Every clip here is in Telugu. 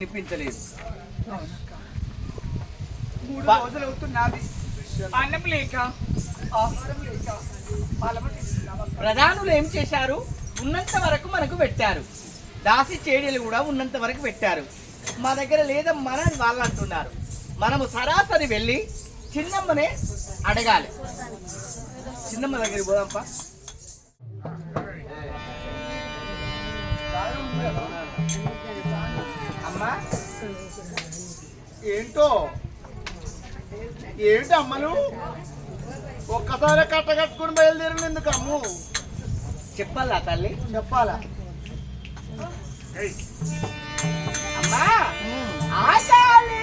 వినిపించలేదు మూడు బా- రోజులు అవుతున్నది. అన్నం లేక ఆహారం లేక బలపడుతున్నాం ప్రధానులు ఏం చేశారు? ఉన్నంత వరకు మనకు పెట్టారు. దాసి చేడీలు కూడా ఉన్నంత వరకు పెట్టారు. మా దగ్గర లేదమ్మా అని వాళ్ళు అంటున్నారు. మనము సరాసరి వెళ్ళి చిన్నమ్మనే అడగాలి. చిన్నమ్మ దగ్గరికి పోదాంపా. అమ్మా ఏంటో? ఏంటి అమ్మలు ఒక్కసారి కట్టకట్టుకుని బయలుదేరిన ఎందుకు అమ్ము? చెప్పాలా తల్లి? చెప్పాలా? అమ్మా ఆశాలి.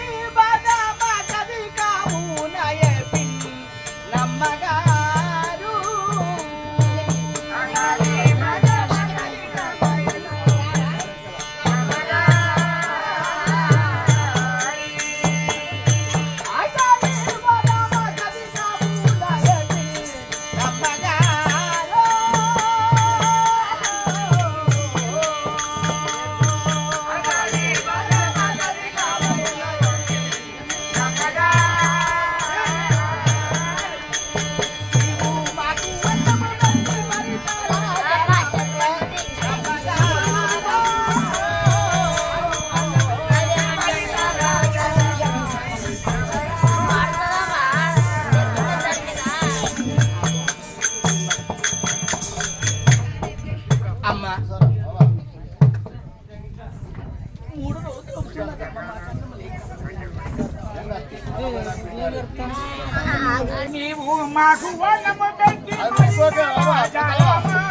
నీవు మాకు వనము పెట్టి అది ముట్టుకోకు, అవ్వ, రాజారామా.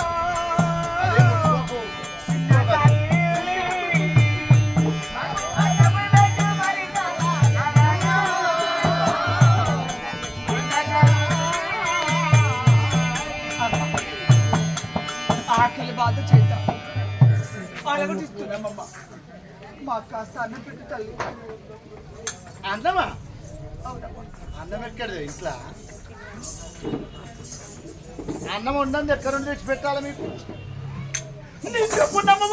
అదే ముట్టుకోకు. ఆకలి బాధ చేత అలగటిస్తున్నామమ్మా మా కాస్త అన్నం పెట్టు తల్లి. అన్నమా? అవునమ్మా అన్నం ఎక్కడిది? ఇంట్లో? అన్నం వండంది ఎక్కడ నుండి తెచ్చి పెట్టాలి మీకు? నేను చెప్పున్నాము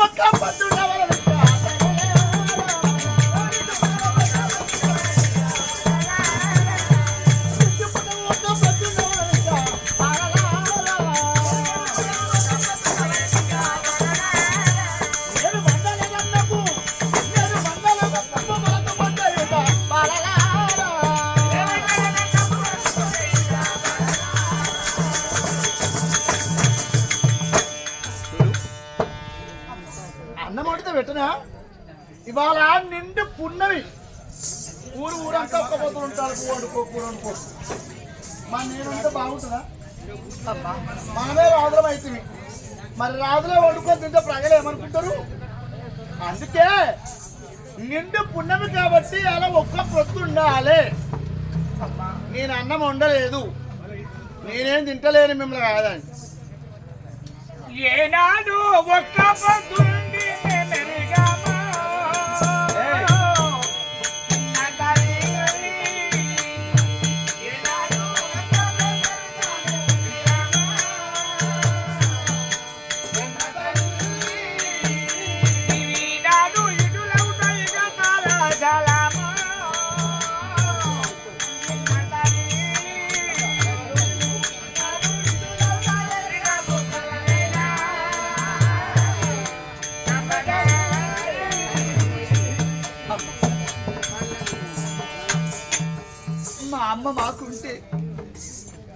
పెట్టనా? ఇవాళ నిండు పున్నవి ఊరు ఊరంతా ఒక్క పొద్దులు ఉంటారు. పువ్వు వండుకో కూర వండుకో మా నేనుంటే బాగుంటుందా? మనమే రాదులం అవుతుంది మరి రాదులే వండుకొని తింటే ప్రజలు ఏమనుకుంటారు? అందుకే నిండు పున్నమి కాబట్టి అలా ఒక్క పొద్దు ఉండాలి. నేను అన్నం వండలేదు. నేనేం తింటలేను మిమ్మల్ని కాదని ఏనాడు ఒక్క ప్రొద్దు అమ్మ మాకుంటే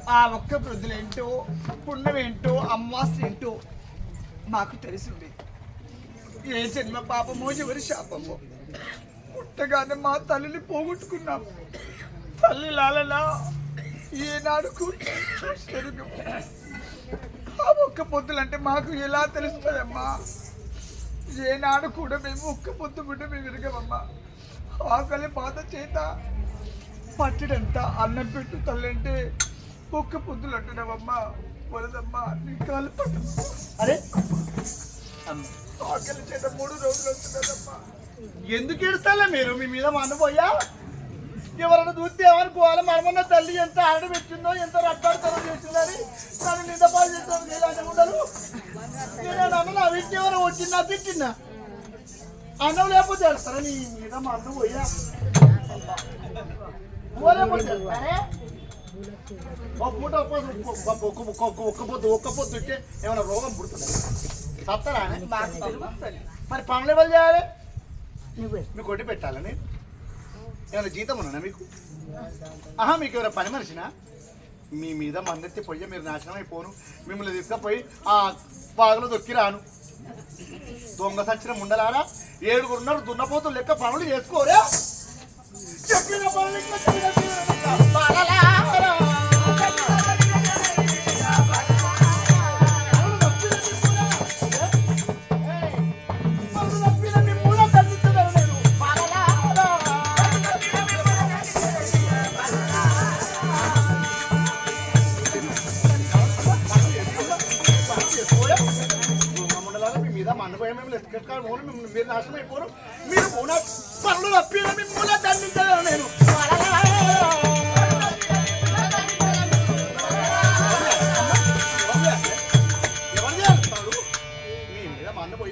ఆ ఒక్క వృద్ధులేంటో పుణ్యమేంటో అమ్మాస్ ఏంటో మాకు తెలిసింది ఏ జన్మ పాపమో ఎవరి శాపమో. పుట్టగానే మా తల్లిని పోగొట్టుకున్నాం. తల్లి లాలలా ఏనాడు కూర్చొని ఆ ఒక్క పొద్దులంటే మాకు ఎలా తెలుస్తుందమ్మా? ఏనాడు కూడా మేము ఒక్క పొద్దు బిడ్డ మేము విరగమమ్మా. ఆకలి బాధ చేత పట్టడంతా అన్నం పెట్టు తల్లంటే ఒక్క పొద్దులు అంటున్నావమ్మా. వరదమ్మా నీ కాలు పట్టు అరే. ఆకలి చేత మూడు రోజులు వస్తున్నదమ్మా ఎందుకు ఎడతాలే మీరు? మీ మీద మనపోయా ఎవరైనా చూస్తే ఏమనుకోవాలి మనమన్న తల్లి ఎంత ఆడ పెట్టిందో ఎంత రట్టాడుతారో చేసిందని నన్ను నిందపాలు చేస్తాను. ఇలాంటి ఉండదు నేను నా వీటికి ఎవరు వచ్చిందా తిట్టిందా? అన్నం లేకపోతే చేస్తారా నీ మీద మా అన్నం పోయా? ఒక పూట ఒక్క పొద్దు ఒక్క పొద్దు ఉంటే ఏమైనా రోగం పుడుతుందా? తల్లి. మరి పనులు ఎవరు చేయాలి? మీకు కొట్టి పెట్టాలని ఏమైనా జీతం ఉన్నా మీకు? ఆహా మీకు ఎవరైనా పని మనిషినా? మీ మీద మందెత్తి పొయ్యి మీరు నాశనం అయిపోను. మిమ్మల్ని తీసుకుపోయి ఆ పాగలు దొక్కి రాను. దొంగ సచ్చిన ముండలారా ఏడుగురు ఉన్నారు దున్నపోతులు లెక్క పనులు చేసుకోరే? கட்டின பழனி கட்டின பழலா ఎత్తుకెట్టుకోవాలి మూల మిమ్మల్ని మీరు నాశనం అయిపోరు. మీరు మూల పనులు తప్పిన మీ మూల దండించగలను నేను.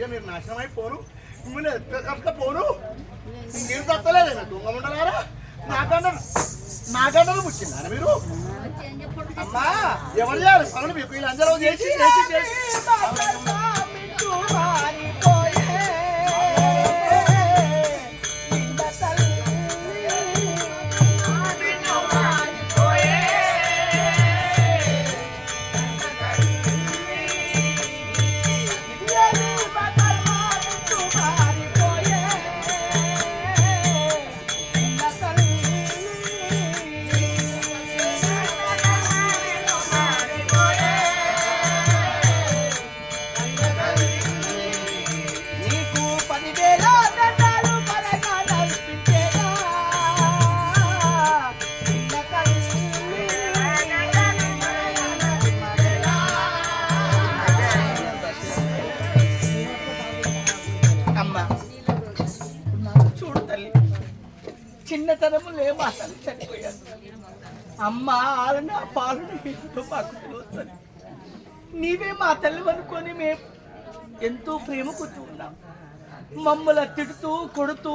మీరు నాశనం అయిపోరు మిమ్మల్ని పోను మీరు తత్తలేదేనా దొంగ మండలారా నాకన్నా నాకన్నా పుట్టిందా మీరు అమ్మా ఎవరు చేయాలి పనులు మీకు వీళ్ళు అందరూ చేసి చేసి చేసి. అసలు చనిపోయాను అమ్మ ఆలన పాలన ఏంటో మాకు నీవే మా తల్లి అనుకొని మేము ఎంతో ప్రేమ కొద్దు ఉన్నాం. మమ్మల్ని తిడుతూ కొడుతూ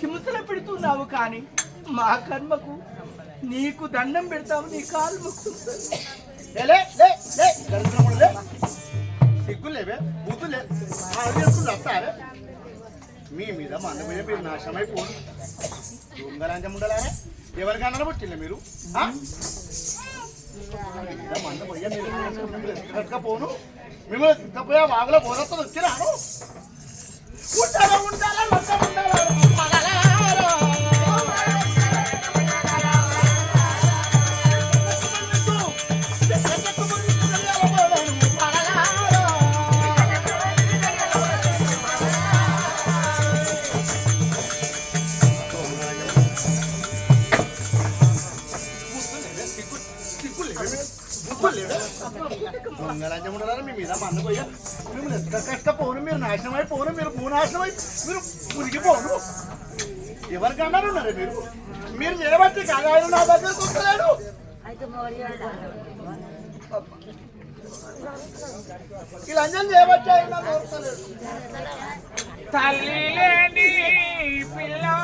హింసలు పెడుతున్నావు కానీ మా కర్మకు నీకు దండం పెడతావు నీ కాలు సిగ్గులేవే? బుద్ధులే మీ మీద మన మీద మీరు నాశనమైపోను దొంగలాంజం ఉండాలనే ఎవరికన్నా పుట్టిండే మీరు? పోను మిమ్మల్ని తిట్టపోయా వాగులో పోదత్తో వచ్చిరాను ఉండాలా ఉండాలా ఉండాలా మీరు మునిగిపోను ఎవరికన్నారు మీరు మీరు చేయబట్టి కాగాయలు నా దగ్గర కూర్చోలేడు ఆయన దొరకలేడు తల్లి లేని పిల్లలు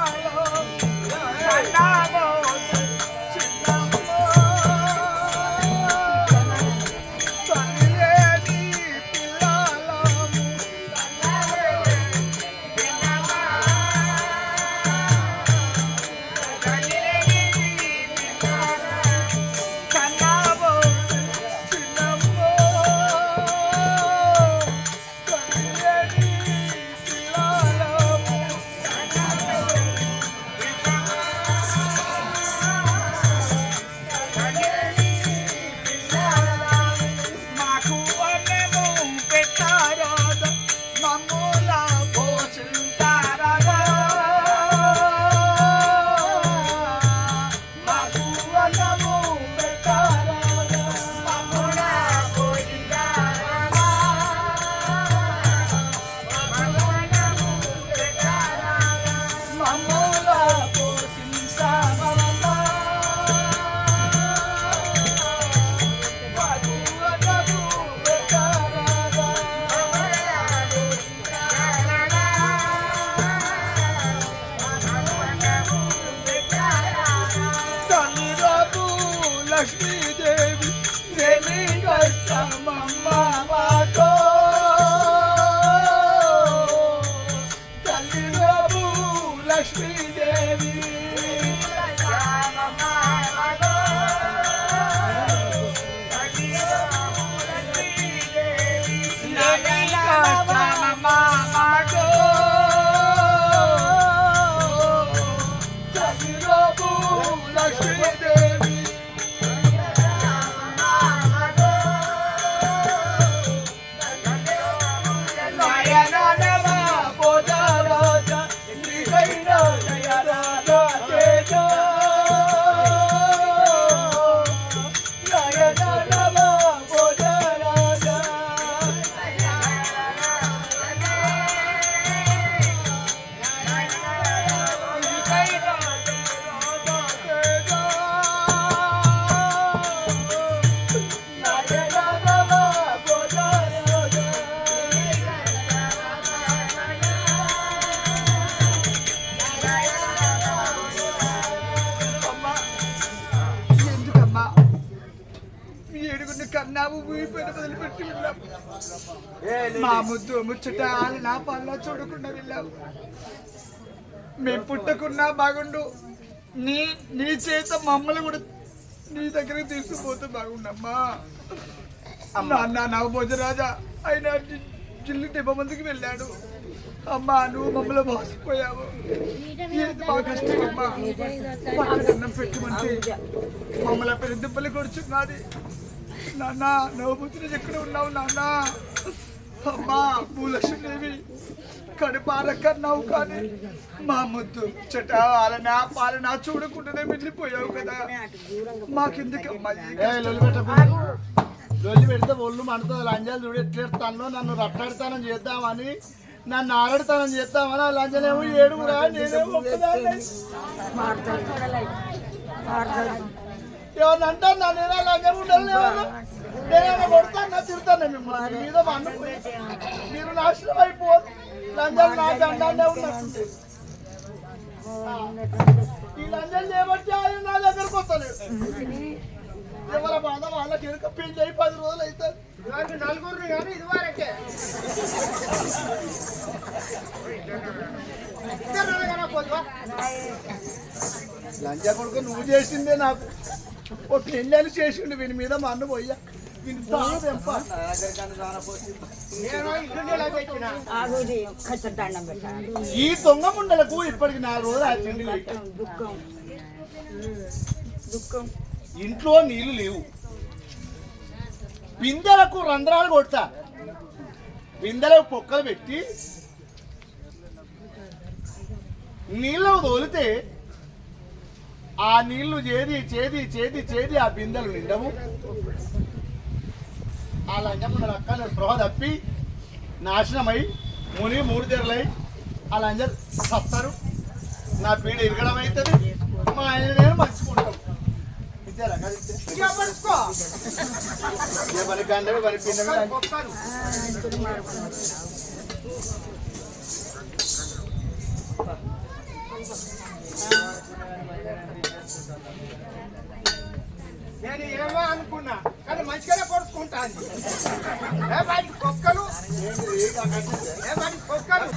ముచ్చట నా పనుల చూడకుండా వెళ్ళావు. మేము పుట్టకున్నా బాగుండు. నీ నీ చేత మమ్మల్ని కూడా నీ దగ్గరికి తీసుకుపోతే బాగుండమ్మా. నాన్న నవభోజరాజా ఆయన జిల్లు డెబ్బ మందికి వెళ్ళాడు. అమ్మా నువ్వు మమ్మల్ని మోసపోయావు. బాగా కష్టం అమ్మా? అన్నం పెట్టమంటే మమ్మల్ని పెద్ద దుబ్బలు కొడుచున్నది. నాన్న నవభూతిని ఎక్కడ ఉన్నావు నాన్న? అమ్మా భూలక్ష్మీదేవి కడుపారకన్నావు కానీ మా ముద్దు చట ఆలనా పాలనా చూడకుండానే వెళ్ళిపోయావు కదా. మాకెందుకమ్మా? లొల్లి పెడితే ఒళ్ళు మండుతుంది. లంజాలు చూడు ఎట్లెడతాను నన్ను రట్టాడుతానం చేద్దామని నన్ను ఆరడతానం చేద్దామని ఆ లంజలేమో ఏడుగురా నేనేమో ఒక్కదాన్నే. ఏమన్నా అంటాను నా నేను లంజం ఉండాలి ఏమన్నా కొడతాను తిడతాను మిమ్మల్ని? మీద మన్ను మీరు నాశనం అయిపోదు లంజాలు నా దండాన్నే ఉన్నట్టు ఈ లంజాలు చేయబట్టి ఆయన నా దగ్గరకు వస్తలేదు ఎవరి బాధ వాళ్ళకి ఎనుక పెళ్ళి అయి పది రోజులు అవుతుంది నలుగురు కానీ ఇదివరకే వరకే కొడుకు నువ్వు చేసిందే నాకు. ఓ పెళ్ళి అని చేసిండు వీని మీద మా అన్న పోయ్యా. ఈ దొంగ ముండలకు ఇప్పటికి నాలుగు రోజులు దుఃఖం దుఃఖం ఇంట్లో నీళ్ళు లేవు. బిందెలకు రంధ్రాలు కొడతా. బిందెలకు పొక్కలు పెట్టి నీళ్ళు తోలితే ఆ నీళ్ళు చేది చేది చేది చేది ఆ బిందెలు నిండవు. ఆ లంజమ్మ అక్కల స్పృహ తప్పి నాశనమై ముని మూడు తెరలై ఆ లంజర్ సత్తారు. నా పీడ ఇరగడం అవుతుంది మా ఆయన నేను మర్చిపోతాం. నేను ఏమో అనుకున్నా కానీ వాటి కుక్కలు వాటి కుక్కలు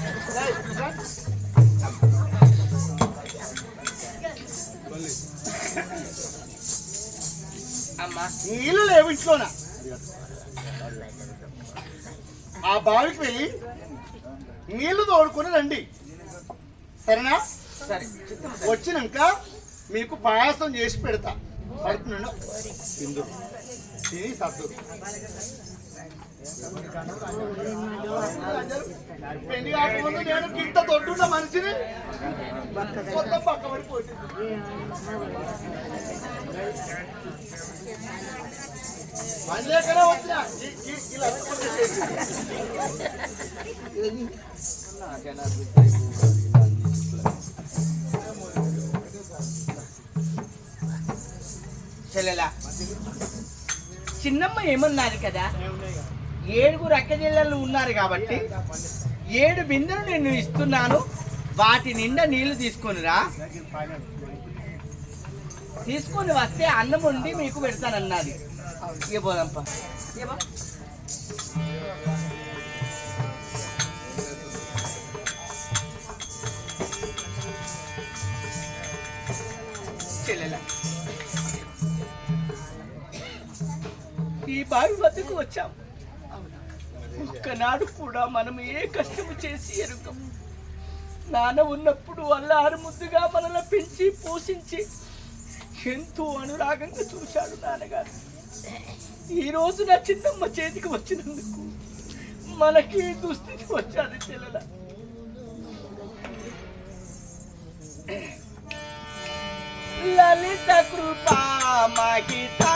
అమ్మా నీళ్ళు లేవు ఆ బావికి వెళ్ళి నీళ్ళు తోడుకొని రండి సరేనా సరే వచ్చినాక మీకు పాయసం చేసి పెడతా పడుతున్నాడు పెళ్ళి కాకముందు నేను గింత తొట్టున్న మనిషిని మొత్తం పక్క పడిపోతుంది మళ్ళీ ఎక్కడే వచ్చినా ఈ- ఈ- ఇలా అనుకుంటే చెల్లెలా చిన్నమ్మ ఏమన్నారు కదా? ఏడుగురు అక్క చెల్లెళ్ళు ఉన్నారు కాబట్టి ఏడు బిందెలు నేను ఇస్తున్నాను. వాటి నిండా నీళ్ళు తీసుకొనిరా తీసుకొని వస్తే అన్నం వండి మీకు పెడతానన్నది. ఏ పోదంప ఏ బావి వద్దకు వచ్చాం ఒక్కనాడు కూడా మనం ఏ కష్టము చేసి ఎరుకం నాన్న ఉన్నప్పుడు అల్లారు ముద్దుగా మనల్ని పెంచి పోషించి ఎంతో అనురాగంగా చూశాడు నాన్నగారు. ఈరోజు నా చిన్నమ్మ చేతికి వచ్చినందుకు మనకి దుస్థితి వచ్చాది పిల్లల. లలిత కృపా మహితా.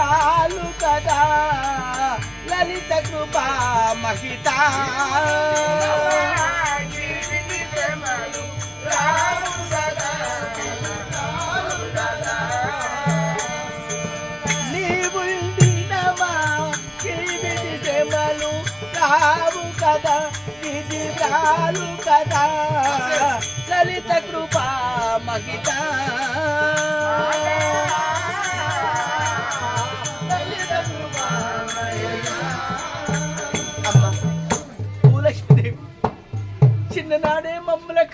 రాలు కదా లలిత కృపా మహిత. రావు కదా ఇది రాలు కదా లలిత కృపా మహితా.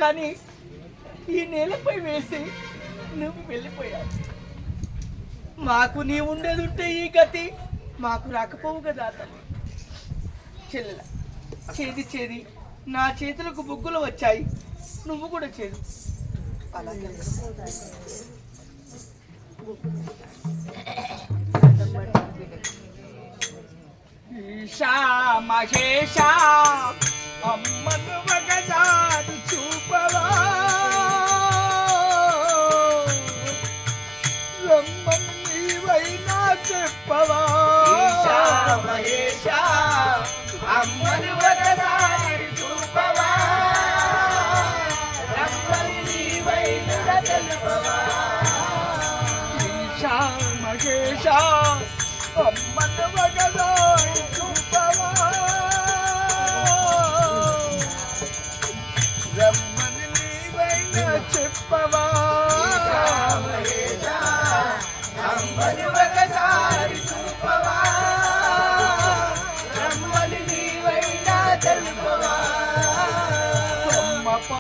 కానీ ఈ నేలపై వేసి నువ్వు వెళ్ళిపోయావు. మాకు నీ ఉండేది ఉంటే ఈ గతి మాకు రాకపోవు కదా తల్లి చెల్లెల చేది చేది నా చేతులకు బుగ్గులు వచ్చాయి. నువ్వు కూడా చేదు. అలాగే. ఈశా మహేష అమ్మను ఒకసారి చూపవా? రమ్మని నీవైనా చెప్పవా?